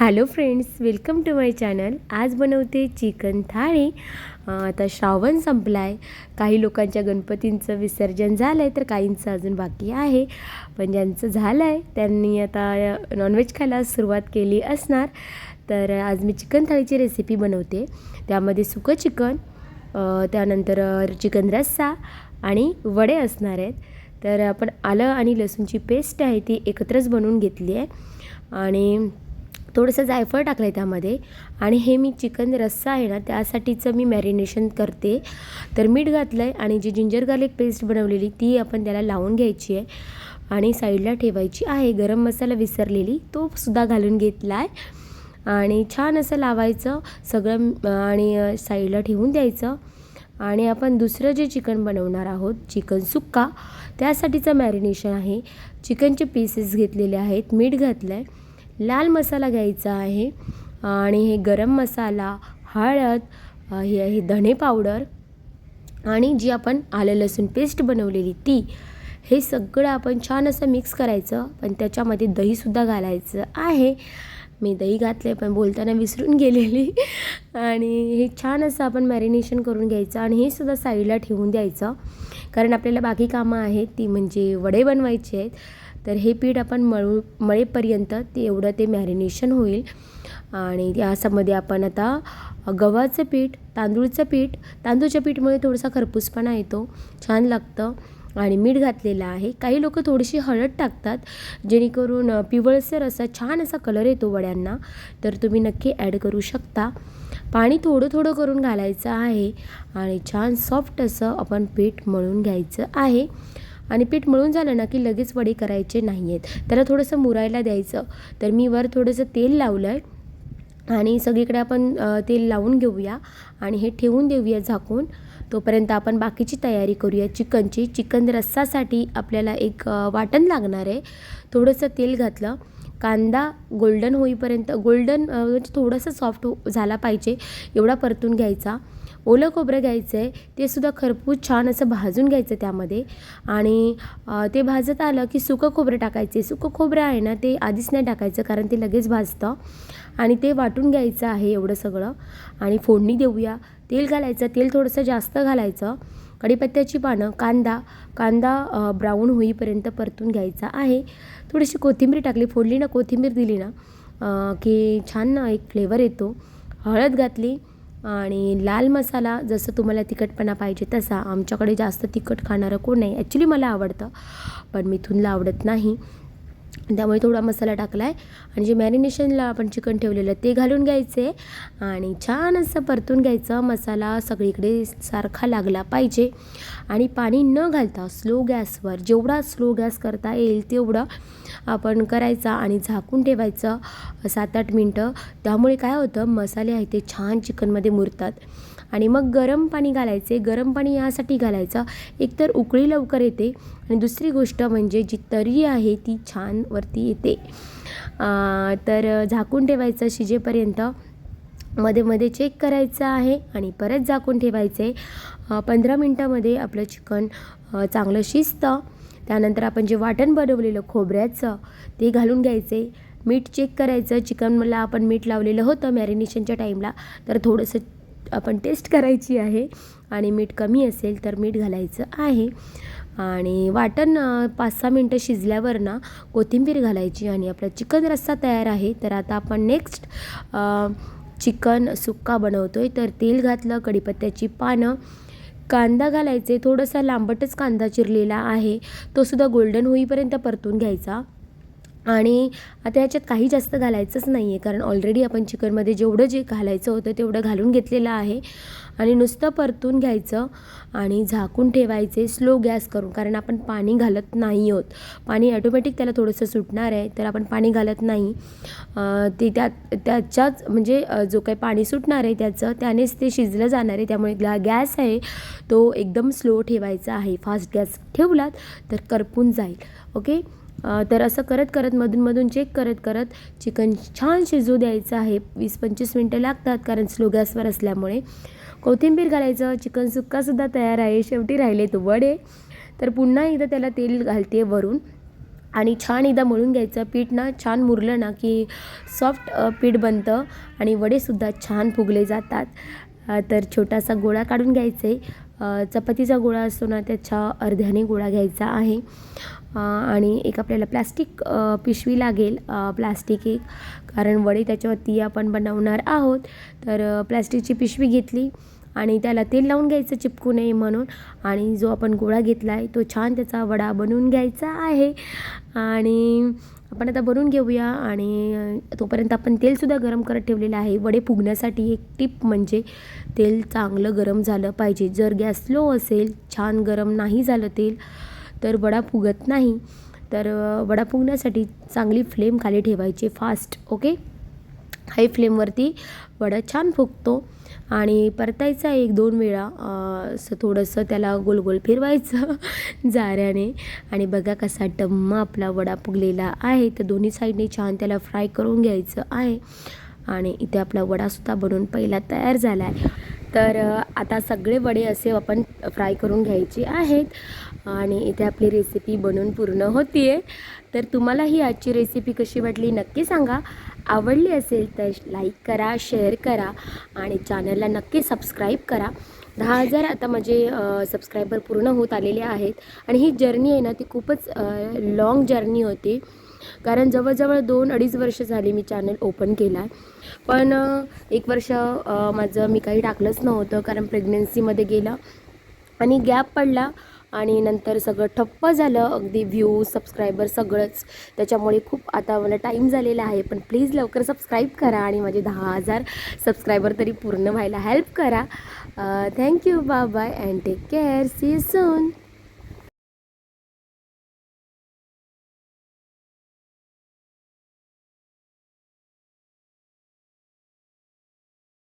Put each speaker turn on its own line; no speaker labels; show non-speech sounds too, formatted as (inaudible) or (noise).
Hello friends welcome to my channel आज बनवते chicken थाळी. आता श्रावण संपला आहे काही लोकांच्या गणपतींचं विसर्जन झालं आहे तर काहींचं अजून बाकी आहे. पण ज्यांचं झालं आहे त्यांनी आता नॉनव्हेज खायला सुरुवात केली असणार. तर आज मी चिकन थाळीची रेसिपी बनवते. त्यामध्ये सुकं चिकन त्यानंतर चिकन रस्सा आणि वडे असणार आहेत. तर आपण आलं आणि लसूणची पेस्ट आहे ती एकत्रच बनवून घेतली आहे. आणि थोडंसं जायफळ टाकलं आहे त्यामध्ये आणि हे मी चिकन रस्सा आहे ना त्यासाठीचं मी मॅरिनेशन करते. तर मीठ घातलं आहे आणि जी जिंजर गार्लिक पेस्ट बनवलेली ती आपण त्याला लावून घ्यायची आहे. आणि साईडला ठेवायची आहे. गरम मसाला विसरलेली तो सुद्धा घालून घेतला आहे आणि छान असं लावायचं. सगळं आणि साईडला ठेवून द्यायचं. आणि आपण दुसरं जे चिकन बनवणार आहोत चिकन सुक्का त्यासाठीचं मॅरिनेशन आहे. चिकनचे पीसेस घेतलेले आहेत. मीठ घातलं आहे लाल मसाला घ्यायचा आहे. आणि हे गरम मसाला हळद हे आहे धणे पावडर आणि जी आपण आलं लसूण पेस्ट बनवलेली ती हे सगळं आपण छान असं मिक्स करायचं. पण त्याच्यामध्ये दहीसुद्धा घालायचं आहे. मी दही घातले पण बोलताना विसरून गेलेली. आणि हे छान असं आपण मॅरिनेशन करून घ्यायचं आणि हे सुद्धा साईडला ठेवून द्यायचं. कारण आपल्याला बाकी कामं आहेत ती म्हणजे वडे बनवायचे आहेत. तर हे पीठ आपण मळू मळेपर्यंत ते एवढं ते मॅरिनेशन होईल. आणि याच्यामध्ये आपण आता गव्हाचं पीठ तांदूळचं पीठ तांदूळच्या पीठमुळे थोडासा खरपूसपणा येतो छान लागतं. आणि मीठ घातलेलं आहे. काही लोक थोडीशी हळद टाकतात जेणेकरून पिवळसर असा छान असा कलर येतो वड्यांना. तर तुम्ही नक्की ॲड करू शकता. पाणी थोडं थोडं करून घालायचं आहे. आणि छान सॉफ्ट असं आपण पीठ मळून घ्यायचं आहे. आणि पीठ मळून झालं ना की लगेच वडे करायचे नाही आहेत त्याला थोडंसं मुरायला द्यायचं. तर मी वर थोडंसं तेल लावलं आहे आणि सगळीकडे आपण तेल लावून घेऊया. आणि हे ठेवून देऊया झाकून. तोपर्यंत आपण बाकीची तयारी करूया. चिकनची. चिकन रस्सासाठी आपल्याला एक वाटण लागणार आहे. थोडंसं तेल घातलं. कांदा गोल्डन होईपर्यंत गोल्डन म्हणजे थोडंसं सॉफ्ट हो झाला पाहिजे. एवढा परतून घ्यायचा. ओलं खोबरं घ्यायचं आहे ते सुद्धा खरपूस छान असं भाजून घ्यायचं त्यामध्ये. आणि ते भाजत आलं की सुकं खोबरं टाकायचे सुकं खोबरं आहे ना ते आधीच नाही टाकायचं कारण ते लगेच भाजतं. आणि ते वाटून घ्यायचं आहे एवढं सगळं. आणि फोडणी देऊया. तेल घालायचं. तेल थोडंसं जास्त घालायचं. कढीपत्त्याची पानं कांदा. कांदा ब्राऊन होईपर्यंत परतून घ्यायचा आहे. थोडीशी कोथिंबीर टाकली. फोडली ना कोथिंबीर दिली ना की छान एक फ्लेवर येतो. हळद घातली. आणि लाल मसाला जसं तुम्हाला तिखटपणा पाहिजे तसा. आमच्याकडे जास्त तिखट खाणारं कोण नाही. ॲक्च्युली मला आवडतं पण मिथूनला आवडत नाही. त्यामुळे थोडा मसाला टाकला आहे आणि जे मॅरिनेशनला आपण चिकन ठेवलेलं ते घालून घ्यायचे. आणि छान असं परतून घ्यायचं. मसाला सगळीकडे सारखा लागला पाहिजे. आणि पाणी न घालता स्लो गॅसवर जेवढा स्लो गॅस करता येईल तेवढं आपण करायचा आणि झाकून ठेवायचं सात आठ मिनटं. त्यामुळे काय होतं मसाले आहे ते छान चिकनमध्ये मुरतात. आणि मग गरम पाणी घालायचे. गरम पाणी यासाठी घालायचं. एकतर उकळी लवकर येते. आणि दुसरी गोष्ट म्हणजे जी तरी आहे ती छान वरती येते. तर झाकून ठेवायचं शिजेपर्यंत. मध्ये मध्ये चेक करायचं आहे आणि परत झाकून ठेवायचे. पंधरा मिनटामध्ये आपलं चिकन चांगलं शिजतं. त्यानंतर आपण जे वाटण बनवलेलं खोबऱ्याचं ते घालून घ्यायचे. मीठ चेक करायचं. चिकनला आपण मीठ लावलेलं होतं मॅरिनेशनच्या टाईमला. तर थोडंसं आपण टेस्ट करायची आहे. आणि मीठ कमी असेल तर मीठ घालायचं आहे. आणि वाटण पाच सहा मिनटं शिजल्यावर ना कोथिंबीर घालायची आणि आपला चिकन रस्सा तयार आहे. तर आता आपण नेक्स्ट चिकन सुक्का बनवतो आहे तर तेल घातलं कढीपत्त्याची पानं कांदा घालायचे. थोडासा लांबटच कांदा चिरलेला आहे. तो सुद्धा गोल्डन होईपर्यंत परतून घ्यायचा. आणि आता याच्यात काही जास्त घालायचंच नाही आहे कारण ऑलरेडी आपण चिकनमध्ये जेवढं जे घालायचं होतं तेवढं घालून घेतलेलं आहे. आणि नुसतं परतून घ्यायचं आणि झाकून ठेवायचे स्लो गॅस करून कारण आपण पाणी घालत नाही आहोत. पाणी ॲटोमॅटिक त्याला थोडंसं सुटणार आहे तर आपण पाणी घालत नाही. ते त्यात त्याच्याच म्हणजे जो काही पाणी सुटणार आहे त्याचं त्यानेच ते शिजलं जाणार आहे. त्यामुळे ग्ला गॅस आहे तो एकदम स्लो ठेवायचा आहे. फास्ट गॅस ठेवलात तर करपून जाईल. ओके तर असं करत करत मधूनमधून चेक करत करत चिकन छान शिजू द्यायचं आहे. वीस पंचवीस मिनटं लागतात कारण स्लो गॅसवर असल्यामुळे. कोथिंबीर घालायचं चिकन सुक्कासुद्धा तयार आहे. शेवटी राहिले तो वडे. तर पुन्हा एकदा त्याला तेल घालते वरून. आणि छान एकदा मळून घ्यायचं. पीठ ना छान मुरलं ना की सॉफ्ट पीठ बनतं. आणि वडेसुद्धा छान फुगले जातात. तर छोटासा गोळा काढून घ्यायचा. आहे चपातीचा गोळा असतो ना त्याच्या अर्ध्याने गोळा घ्यायचा आहे. आणि एक आपल्याला प्लॅस्टिक पिशवी लागेल. प्लॅस्टिक प्लास्टिक एक कारण वडे त्याच्यावरती आपण बनवणार आहोत. तर प्लॅस्टिकची पिशवी घेतली आणि त्याला तेल लावून घ्यायचं चिपकू नये म्हणून. आणि जो आपण गोळा घेतला आहे तो छान त्याचा वडा बनवून घ्यायचा आहे. आणि आपण आता बनवून घेऊया आणि तोपर्यंत आपण तेलसुद्धा गरम करत ठेवलेलं आहे. वडे फुगण्यासाठी एक टिप म्हणजे तेल चांगलं गरम झालं पाहिजे. जर गॅस स्लो असेल छान गरम नाही झालं तेल तर वडा फुगत नाही. तर वडा फुगण्यासाठी चांगली फ्लेम खाली ठेवायची फास्ट ओके? हाय फ्लेमवरती वडा छान फुगतो. आणि परतायचा एक दोन वेळा असं थोडंसं त्याला गोल गोल फिरवायचं (laughs) जाऱ्याने. आणि बघा कसा टम्म आपला वडा फुगलेला आहे. तर दोन्ही साईडने छान त्याला फ्राय करून घ्यायचं आहे. आणि इथे आपला वडासुद्धा बनवून पहिला तयार झाला आहे. तर आता सगळे वडे असे आपण फ्राय करून घ्यायचे आहेत आणि इथे आपली रेसिपी बनून पूर्ण होती आहे तर तुम्हाला ही आजची रेसिपी कशी वाटली नक्की सांगा. आवडली असेल तर लाईक करा शेअर करा आणि चॅनलला नक्की सबस्क्राईब करा. दहा हजार आता माझे सबस्क्रायबर पूर्ण होत आलेले आहेत आणि ही जर्नी आहे ना ती खूपच लाँग जर्नी होती. कारण जवळजवळ दोन अडीच वर्ष झाली मी चॅनल ओपन केला आहे पण एक वर्ष माझं मी काही टाकलंच नव्हतं कारण प्रेग्नन्सीमध्ये गेलं आणि गॅप पडला आणि नंतर सगळं ठप्प झालं. अगदी व्ह्यू सबस्क्रायबर सगळंच. त्याच्यामुळे खूप आता मला टाईम झालेला आहे. पण प्लीज लवकर सबस्क्राईब करा आणि माझे दहा हजार सबस्क्रायबर तरी पूर्ण व्हायला हेल्प करा. Thank you bye bye and take care see soon